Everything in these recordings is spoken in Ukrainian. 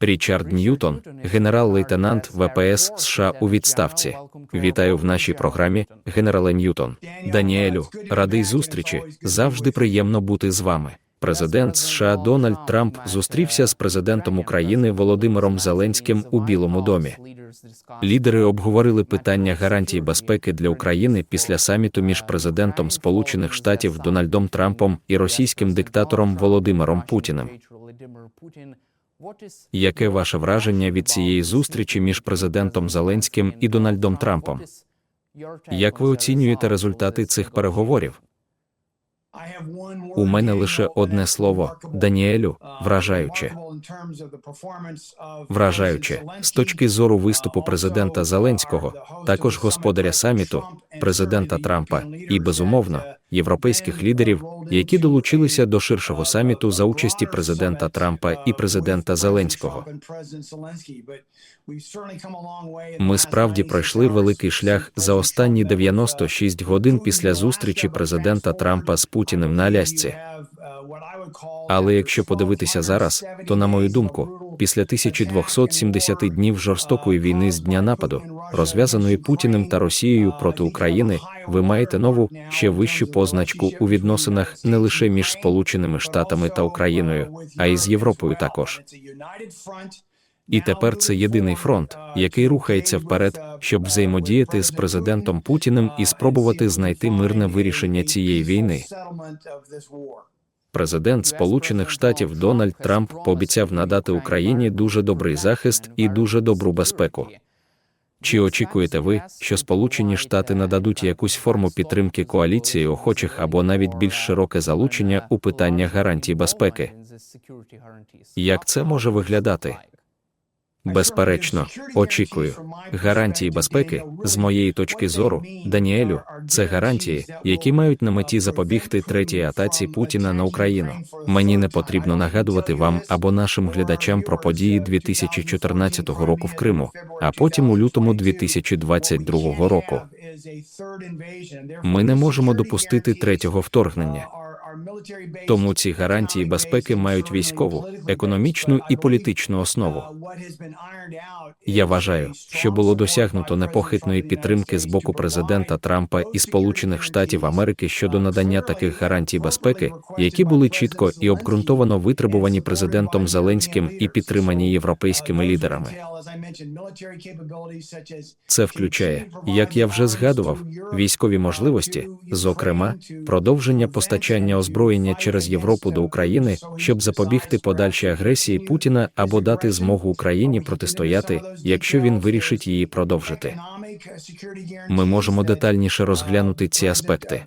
Річард Ньютон, генерал-лейтенант ВПС США у відставці. Вітаю в нашій програмі, генерале Ньютон. Даніелю, радий зустрічі. Завжди приємно бути з вами. Президент США Дональд Трамп зустрівся з президентом України Володимиром Зеленським у Білому домі. Лідери обговорили питання гарантій безпеки для України після саміту між президентом Сполучених Штатів Дональдом Трампом і російським диктатором Володимиром Путіним. Яке ваше враження від цієї зустрічі між президентом Зеленським і Дональдом Трампом? Як ви оцінюєте результати цих переговорів? У мене лише одне слово Даніелю вражаюче. Вражаюче з точки зору виступу президента Зеленського, також господаря саміту, президента Трампа і безумовно європейських лідерів, які долучилися до ширшого саміту за участі президента Трампа і президента Зеленського. Ми справді пройшли великий шлях за останні 96 годин після зустрічі президента Трампа з Путіним на Алясці. Але якщо подивитися зараз, то на мою думку, після 1270 днів жорстокої війни з дня нападу, розв'язаної Путіним та Росією проти України, ви маєте нову ще вищу позначку у відносинах не лише між Сполученими Штатами та Україною, а й з Європою також. І тепер це єдиний фронт, який рухається вперед, щоб взаємодіяти з президентом Путіним і спробувати знайти мирне вирішення цієї війни. Президент Сполучених Штатів Дональд Трамп пообіцяв надати Україні дуже добрий захист і дуже добру безпеку. Чи очікуєте ви, що Сполучені Штати нададуть якусь форму підтримки коаліції охочих або навіть більш широке залучення у питаннях гарантій безпеки? Як це може виглядати? Безперечно, очікую. Гарантії безпеки, з моєї точки зору, Даніелю, це гарантії, які мають на меті запобігти третій атаці Путіна на Україну. Мені не потрібно нагадувати вам або нашим глядачам про події 2014 року в Криму, а потім у лютому 2022 року. Ми не можемо допустити третього вторгнення. Тому ці гарантії безпеки мають військову, економічну і політичну основу. Я вважаю, що було досягнуто непохитної підтримки з боку президента Трампа і Сполучених Штатів Америки щодо надання таких гарантій безпеки, які були чітко і обґрунтовано витребувані президентом Зеленським і підтримані європейськими лідерами. Це включає, як я вже згадував, військові можливості, зокрема, продовження постачання озброєння через Європу до України, щоб запобігти подальшій агресії Путіна або дати змогу Україні протистояти, якщо він вирішить її продовжити. Ми можемо детальніше розглянути ці аспекти.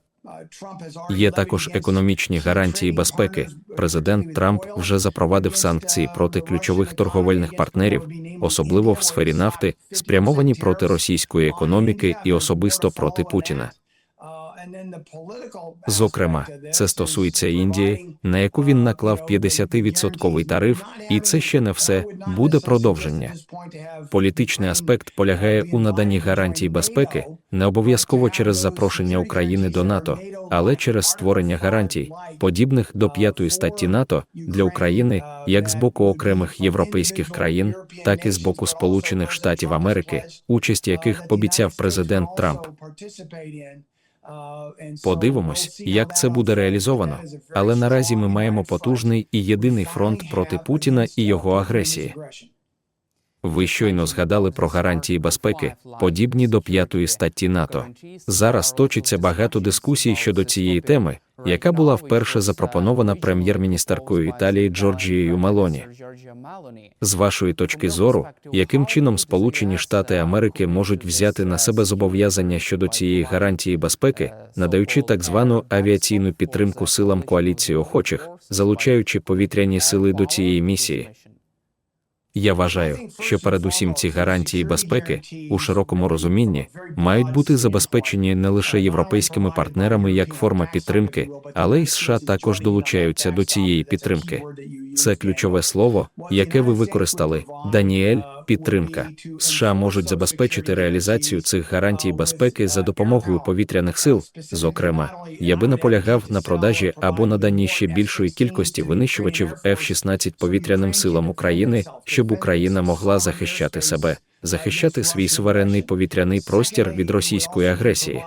Є також економічні гарантії безпеки. Президент Трамп вже запровадив санкції проти ключових торговельних партнерів, особливо в сфері нафти, спрямовані проти російської економіки і особисто проти Путіна. Зокрема, це стосується Індії, на яку він наклав 50-відсотковий тариф, і це ще не все буде продовження. Політичний аспект полягає у наданні гарантій безпеки, не обов'язково через запрошення України до НАТО, але через створення гарантій, подібних до п'ятої статті НАТО для України, як з боку окремих європейських країн, так і з боку Сполучених Штатів Америки, участь яких пообіцяв президент Трамп. Подивимось, як це буде реалізовано. Але наразі ми маємо потужний і єдиний фронт проти Путіна і його агресії. Ви щойно згадали про гарантії безпеки, подібні до п'ятої статті НАТО. Зараз точиться багато дискусій щодо цієї теми, яка була вперше запропонована прем'єр-міністеркою Італії Джорджією Мелоні. З вашої точки зору, яким чином Сполучені Штати Америки можуть взяти на себе зобов'язання щодо цієї гарантії безпеки, надаючи так звану авіаційну підтримку силам коаліції охочих, залучаючи повітряні сили до цієї місії? Я вважаю, що передусім ці гарантії безпеки у широкому розумінні мають бути забезпечені не лише європейськими партнерами як форма підтримки, але й США також долучаються до цієї підтримки. Це ключове слово, яке ви використали, Даніель, Підтримка США можуть забезпечити реалізацію цих гарантій безпеки за допомогою повітряних сил. Зокрема, я би наполягав на продажі або наданні ще більшої кількості винищувачів F-16 повітряним силам України, щоб Україна могла захищати себе, захищати свій суверенний повітряний простір від російської агресії.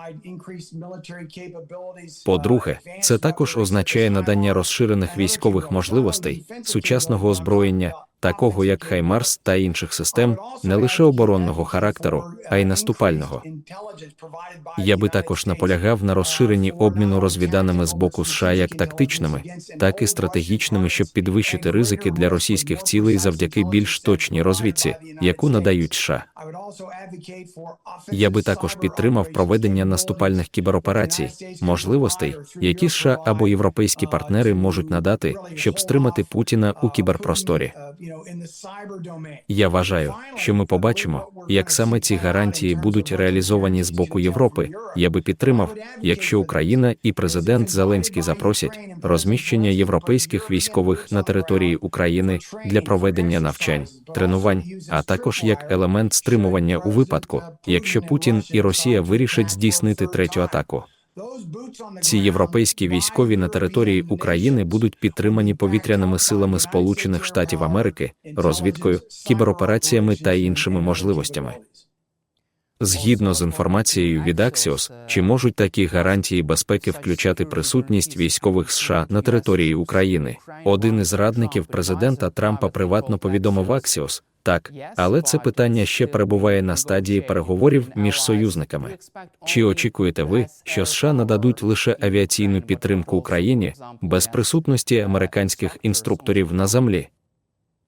По-друге, це також означає надання розширених військових можливостей, сучасного озброєння, такого як Хаймарс та інших систем, не лише оборонного характеру, а й наступального. Я би також наполягав на розширенні обміну розвіданими з боку США як тактичними, так і стратегічними, щоб підвищити ризики для російських цілей завдяки більш точній розвідці, яку надають США. Я би також підтримав проведення наступальних кібероперацій, можливостей, які США або європейські партнери можуть надати, щоб стримати Путіна у кіберпросторі. Я вважаю, що ми побачимо, як саме ці гарантії будуть реалізовані з боку Європи. Я би підтримав, якщо Україна і президент Зеленський запросять розміщення європейських військових на території України для проведення навчань, тренувань, а також як елемент стримування у випадку, якщо Путін і Росія вирішать здійснити третю атаку. Ці європейські військові на території України будуть підтримані повітряними силами Сполучених Штатів Америки, розвідкою, кіберопераціями та іншими можливостями. Згідно з інформацією від Axios, чи можуть такі гарантії безпеки включати присутність військових США на території України? Один із радників президента Трампа приватно повідомив Axios, так, але це питання ще перебуває на стадії переговорів між союзниками. Чи очікуєте ви, що США нададуть лише авіаційну підтримку Україні без присутності американських інструкторів на землі?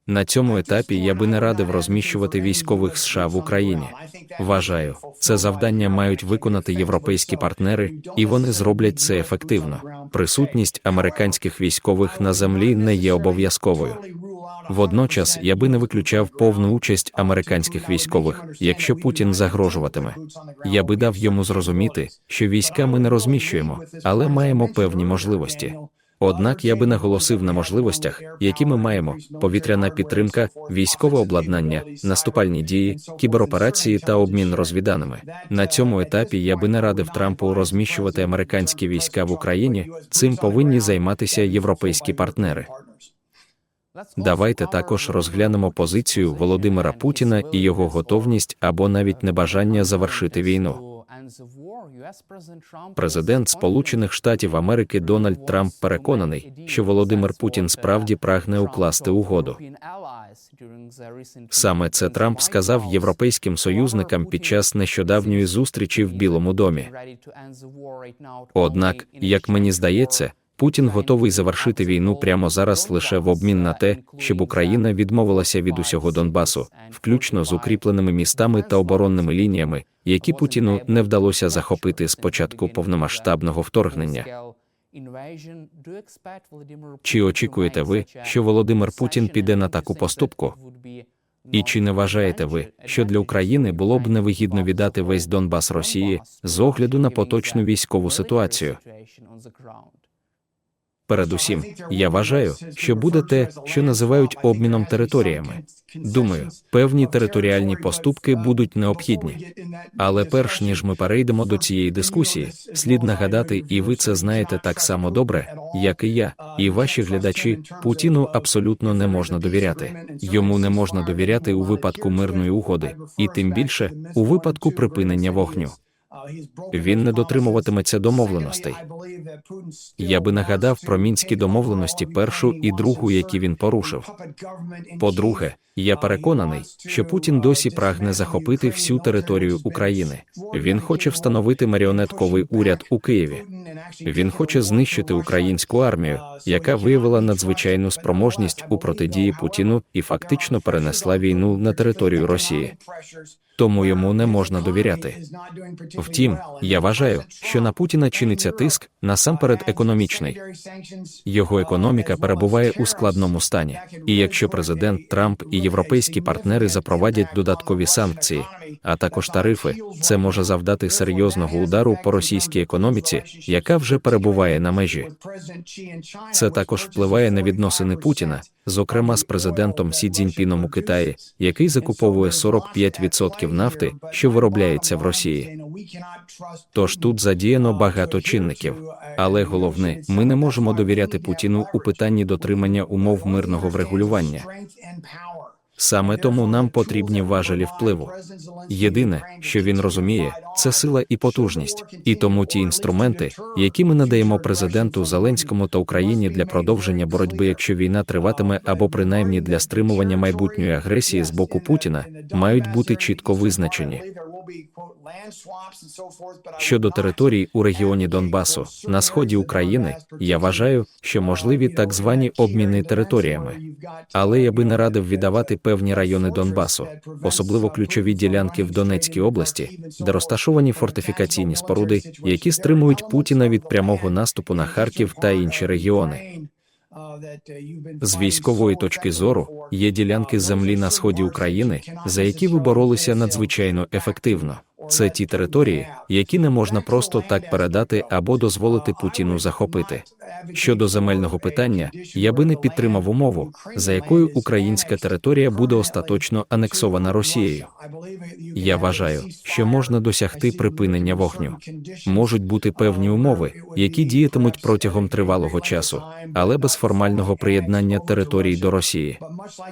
На цьому етапі я би не радив розміщувати військових США в Україні. Вважаю, це завдання мають виконати європейські партнери, і вони зроблять це ефективно. Присутність американських військових на землі не є обов'язковою. Водночас я би не виключав повну участь американських військових, якщо Путін загрожуватиме. Я би дав йому зрозуміти, що війська ми не розміщуємо, але маємо певні можливості. Однак я би наголосив на можливостях, які ми маємо: повітряна підтримка, військове обладнання, наступальні дії, кібероперації та обмін розвіданими. На цьому етапі я би не радив Трампу розміщувати американські війська в Україні. Цим повинні займатися європейські партнери. Давайте також розглянемо позицію Володимира Путіна і його готовність або навіть небажання завершити війну. Президент Сполучених Штатів Америки Дональд Трамп переконаний, що Володимир Путін справді прагне укласти угоду. Саме це Трамп сказав європейським союзникам під час нещодавньої зустрічі в Білому домі. Однак, як мені здається, Путін готовий завершити війну прямо зараз лише в обмін на те, щоб Україна відмовилася від усього Донбасу, включно з укріпленими містами та оборонними лініями, які Путіну не вдалося захопити з початку повномасштабного вторгнення. Чи очікуєте ви, що Володимир Путін піде на таку поступку? І чи не вважаєте ви, що для України було б невигідно віддати весь Донбас Росії з огляду на поточну військову ситуацію? Передусім, я вважаю, що буде те, що називають обміном територіями. Думаю, певні територіальні поступки будуть необхідні. Але перш ніж ми перейдемо до цієї дискусії, слід нагадати, і ви це знаєте так само добре, як і я, і ваші глядачі Путіну абсолютно не можна довіряти. Йому не можна довіряти у випадку мирної угоди, і тим більше у випадку припинення вогню. Він не дотримуватиметься домовленостей. Я би нагадав про мінські домовленості першу і другу, які він порушив. По-друге, я переконаний, що Путін досі прагне захопити всю територію України. Він хоче встановити маріонетковий уряд у Києві. Він хоче знищити українську армію, яка виявила надзвичайну спроможність у протидії Путіну і фактично перенесла війну на територію Росії. Тому йому не можна довіряти. Втім, я вважаю, що на Путіна чиниться тиск насамперед економічний. Його економіка перебуває у складному стані. І якщо президент Трамп і європейські партнери запровадять додаткові санкції, а також тарифи, це може завдати серйозного удару по російській економіці, яка вже перебуває на межі. Це також впливає на відносини Путіна, зокрема з президентом Сі Цзіньпіном у Китаї, який закуповує 45% нафти, що виробляється в Росії. Тож тут задіяно багато чинників. Але головне, ми не можемо довіряти Путіну у питанні дотримання умов мирного врегулювання. Саме тому нам потрібні важелі впливу. Єдине, що він розуміє, це сила і потужність, і тому ті інструменти, які ми надаємо президенту Зеленському та Україні для продовження боротьби, якщо війна триватиме, або принаймні для стримування майбутньої агресії з боку Путіна, мають бути чітко визначені. Щодо територій у регіоні Донбасу на сході України, я вважаю, що можливі так звані обміни територіями. Але я би не радив віддавати певні райони Донбасу, особливо ключові ділянки в Донецькій області, де розташовані фортифікаційні споруди, які стримують Путіна від прямого наступу на Харків та інші регіони. З військової точки зору є ділянки землі на сході України, за які ви боролися надзвичайно ефективно. Це ті території, які не можна просто так передати або дозволити Путіну захопити. Щодо земельного питання, я би не підтримав умову, за якою українська територія буде остаточно анексована Росією. Я вважаю, що можна досягти припинення вогню. Можуть бути певні умови, які діятимуть протягом тривалого часу, але без формального приєднання територій до Росії.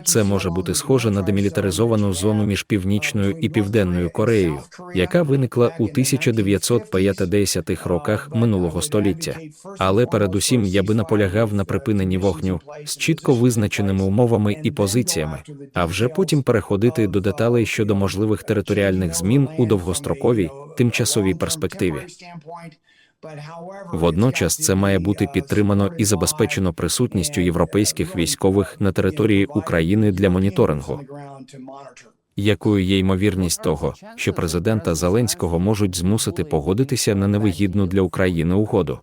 Це може бути схоже на демілітаризовану зону між північною і південною Кореєю, яка виникла у 1950-х роках минулого століття. Але передусім я би наполягав на припиненні вогню з чітко визначеними умовами і позиціями, а вже потім переходити до деталей щодо можливих територіальних змін у довгостроковій тимчасовій перспективі. Водночас це має бути підтримано і забезпечено присутністю європейських військових на території України для моніторингу. Якою є ймовірність того, що президента Зеленського можуть змусити погодитися на невигідну для України угоду?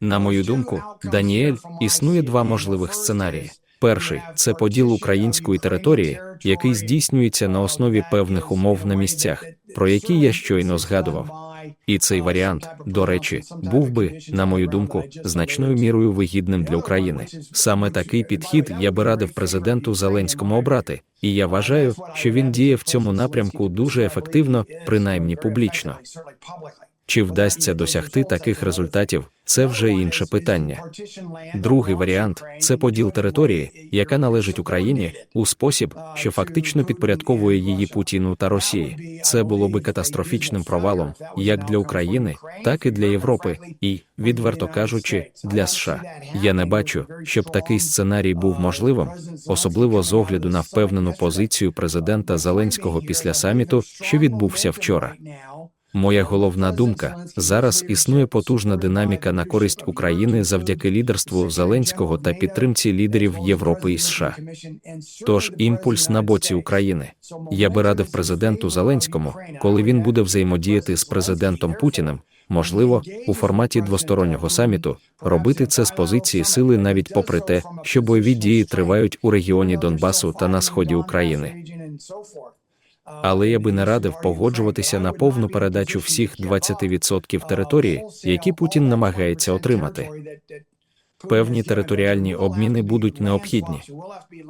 На мою думку, Даніель існує два можливих сценарії. Перший це поділ української території, який здійснюється на основі певних умов на місцях, про які я щойно згадував. І цей варіант, до речі, був би, на мою думку, значною мірою вигідним для України. Саме такий підхід я би радив президенту Зеленському обрати, і я вважаю, що він діє в цьому напрямку дуже ефективно, принаймні публічно. Чи вдасться досягти таких результатів, це вже інше питання. Другий варіант це поділ території, яка належить Україні, у спосіб, що фактично підпорядковує її Путіну та Росії. Це було би катастрофічним провалом як для України, так і для Європи, і, відверто кажучи, для США. Я не бачу, щоб такий сценарій був можливим, особливо з огляду на впевнену позицію президента Зеленського після саміту, що відбувся вчора. Моя головна думка зараз існує потужна динаміка на користь України завдяки лідерству Зеленського та підтримці лідерів Європи і США. Тож імпульс на боці України. Я би радив президенту Зеленському, коли він буде взаємодіяти з президентом Путіним, можливо, у форматі двостороннього саміту, робити це з позиції сили навіть попри те, що бойові дії тривають у регіоні Донбасу та на сході України але я би не радив погоджуватися на повну передачу всіх 20% території, які Путін намагається отримати. Певні територіальні обміни будуть необхідні.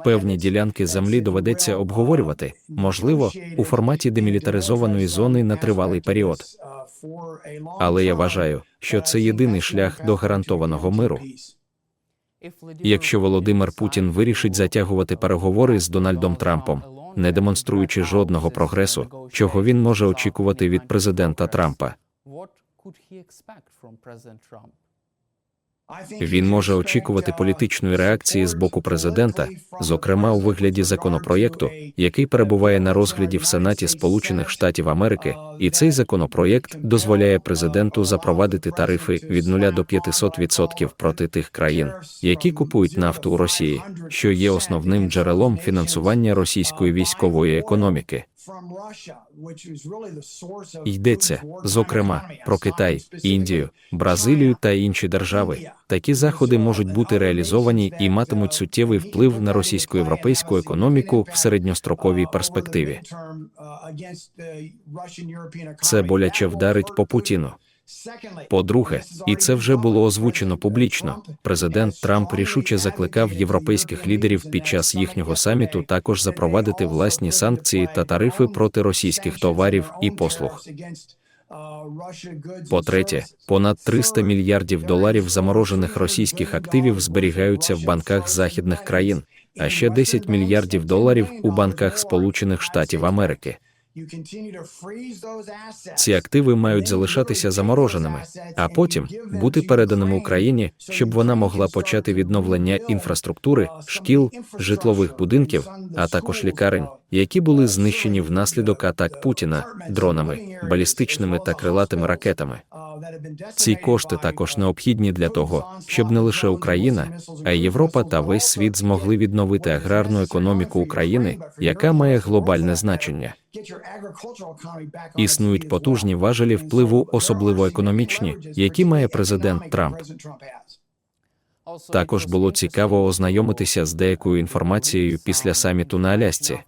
Певні ділянки землі доведеться обговорювати, можливо, у форматі демілітаризованої зони на тривалий період. Але я вважаю, що це єдиний шлях до гарантованого миру. Якщо Володимир Путін вирішить затягувати переговори з Дональдом Трампом, не демонструючи жодного прогресу, чого він може очікувати від президента Трампа. Він може очікувати політичної реакції з боку президента, зокрема у вигляді законопроєкту, який перебуває на розгляді в Сенаті Сполучених Штатів Америки, і цей законопроєкт дозволяє президенту запровадити тарифи від 0 до 500% проти тих країн, які купують нафту у Росії, що є основним джерелом фінансування російської військової економіки. Йдеться, зокрема, про Китай, Індію, Бразилію та інші держави. Такі заходи можуть бути реалізовані і матимуть суттєвий вплив на російсько-європейську економіку в середньостроковій перспективі. Це боляче вдарить по Путіну. По-друге, і це вже було озвучено публічно. Президент Трамп рішуче закликав європейських лідерів під час їхнього саміту також запровадити власні санкції та тарифи проти російських товарів і послуг. По-третє, понад 300 мільярдів доларів заморожених російських активів зберігаються в банках західних країн, а ще 10 мільярдів доларів у банках Сполучених Штатів Америки. Ці активи мають залишатися замороженими, а потім бути переданими Україні, щоб вона могла почати відновлення інфраструктури, шкіл, житлових будинків, а також лікарень, які були знищені внаслідок атак Путіна дронами, балістичними та крилатими ракетами. Ці кошти також необхідні для того, щоб не лише Україна, а й Європа та весь світ змогли відновити аграрну економіку України, яка має глобальне значення. Існують потужні важелі впливу, особливо економічні, які має президент Трамп. Також було цікаво ознайомитися з деякою інформацією після саміту на Алясці.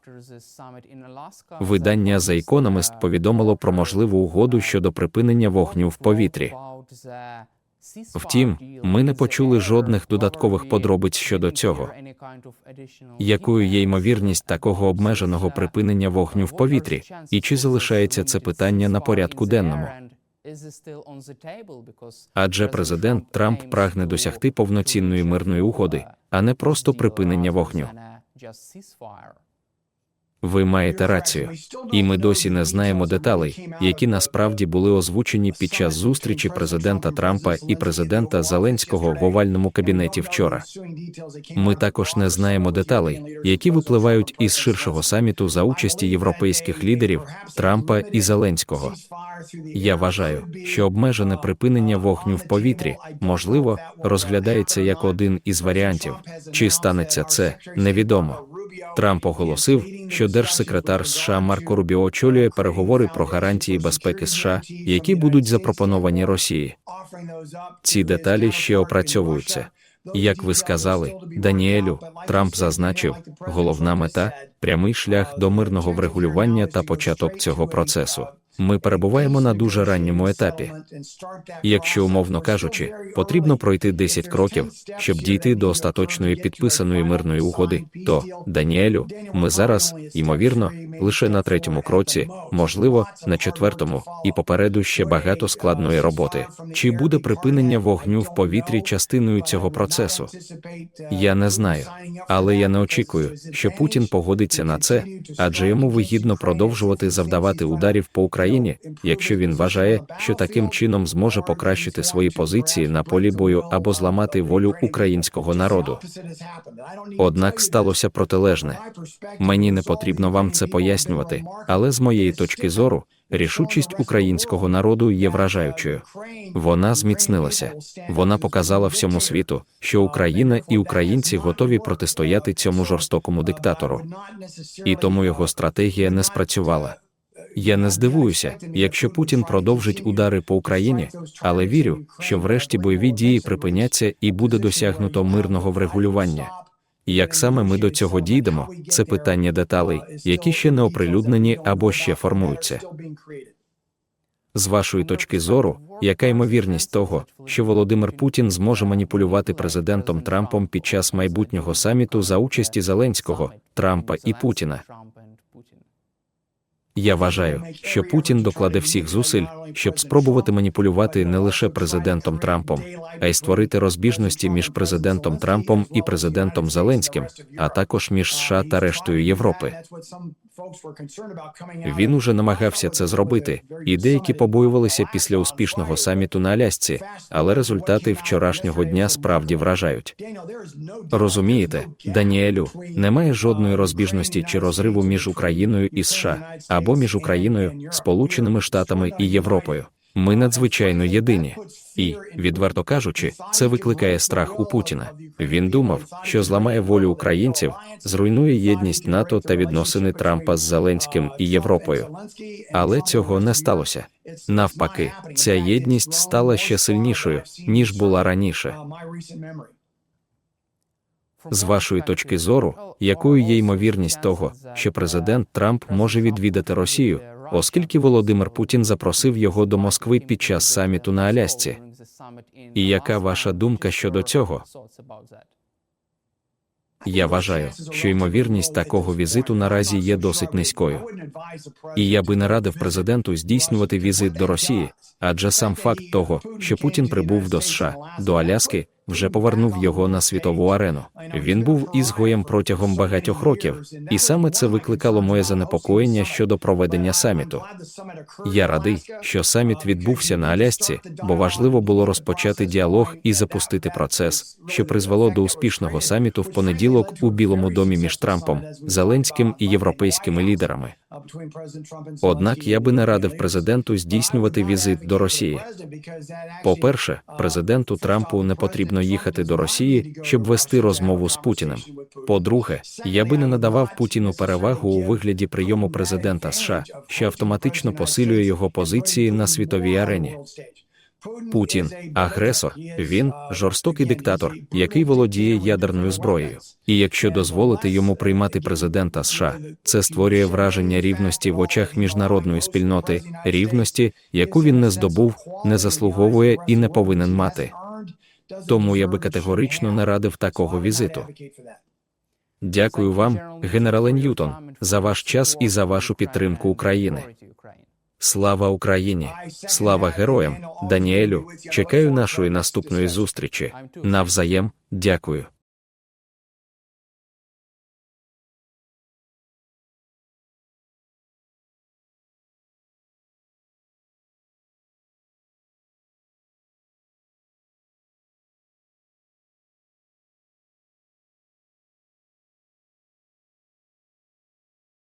Видання The Economist повідомило про можливу угоду щодо припинення вогню в повітрі. Втім, ми не почули жодних додаткових подробиць щодо цього. Якою є ймовірність такого обмеженого припинення вогню в повітрі, і чи залишається це питання на порядку денному? Адже президент Трамп прагне досягти повноцінної мирної угоди, а не просто припинення вогню. Ви маєте рацію, і ми досі не знаємо деталей, які насправді були озвучені під час зустрічі президента Трампа і президента Зеленського в овальному кабінеті вчора. Ми також не знаємо деталей, які випливають із ширшого саміту за участі європейських лідерів Трампа і Зеленського. Я вважаю, що обмежене припинення вогню в повітрі можливо розглядається як один із варіантів. Чи станеться це невідомо. Трамп оголосив, що держсекретар США Марко Рубіо очолює переговори про гарантії безпеки США, які будуть запропоновані Росії. Ці деталі ще опрацьовуються. Як ви сказали, Даніелю, Трамп зазначив, головна мета прямий шлях до мирного врегулювання та початок цього процесу. Ми перебуваємо на дуже ранньому етапі. Якщо, умовно кажучи, потрібно пройти 10 кроків, щоб дійти до остаточної підписаної мирної угоди, то Даніелю, ми зараз, ймовірно, лише на третьому кроці, можливо, на четвертому, і попереду ще багато складної роботи. Чи буде припинення вогню в повітрі частиною цього процесу? Я не знаю, але я не очікую, що Путін погодиться на це, адже йому вигідно продовжувати завдавати ударів по Україні. Якщо він вважає, що таким чином зможе покращити свої позиції на полі бою або зламати волю українського народу. Однак сталося протилежне. Мені не потрібно вам це пояснювати, але з моєї точки зору. Рішучість українського народу є вражаючою. Вона зміцнилася. Вона показала всьому світу, що Україна і українці готові протистояти цьому жорстокому диктатору. І тому його стратегія не спрацювала. Я не здивуюся, якщо Путін продовжить удари по Україні, але вірю, що врешті бойові дії припиняться і буде досягнуто мирного врегулювання. Як саме ми до цього дійдемо, це питання деталей, які ще не оприлюднені або ще формуються. З вашої точки зору, яка ймовірність того, що Володимир Путін зможе маніпулювати президентом Трампом під час майбутнього саміту за участі Зеленського, Трампа і Путіна? Я вважаю, що Путін докладе всіх зусиль, щоб спробувати маніпулювати не лише президентом Трампом, а й створити розбіжності між президентом Трампом і президентом Зеленським, а також між США та рештою Європи. Він уже намагався це зробити, і деякі побоювалися після успішного саміту на Алясці, але результати вчорашнього дня справді вражають. Розумієте, Даніелю, немає жодної розбіжності чи розриву між Україною і США або між Україною, Сполученими Штатами і Європою. Ми надзвичайно єдині. І, відверто кажучи, це викликає страх у Путіна. Він думав, що зламає волю українців, зруйнує єдність НАТО та відносини Трампа з Зеленським і Європою. Але цього не сталося. Навпаки, ця єдність стала ще сильнішою ніж була раніше. З вашої точки зору, якою є ймовірність того, що президент Трамп може відвідати Росію, оскільки Володимир Путін запросив його до Москви під час саміту на Алясці. І яка ваша думка щодо цього? Я вважаю, що ймовірність такого візиту наразі є досить низькою. І я би не радив президенту здійснювати візит до Росії, адже сам факт того, що Путін прибув до США, до Аляски, вже повернув його на світову арену. Він був ізгоєм протягом багатьох років, і саме це викликало моє занепокоєння щодо проведення саміту. Я радий, що саміт відбувся на Алясці, бо важливо було розпочати діалог і запустити процес, що призвело до успішного саміту в понеділок у Білому домі між Трампом, Зеленським і європейськими лідерами. Однак я би не радив президенту здійснювати візит до Росії. По-перше, президенту Трампу не потрібно їхати до Росії, щоб вести розмову з Путіним. По-друге, я би не надавав Путіну перевагу у вигляді прийому президента США, що автоматично посилює його позиції на світовій арені. Путін агресор, він жорстокий диктатор, який володіє ядерною зброєю. І якщо дозволити йому приймати президента США, це створює враження рівності в очах міжнародної спільноти, рівності, яку він не здобув, не заслуговує і не повинен мати. Тому я би категорично не радив такого візиту. Дякую вам, генерале Ньютон, за ваш час і за вашу підтримку України. Слава Україні! Слава героям! Даніелю! Чекаю нашої наступної зустрічі. Навзаєм, дякую.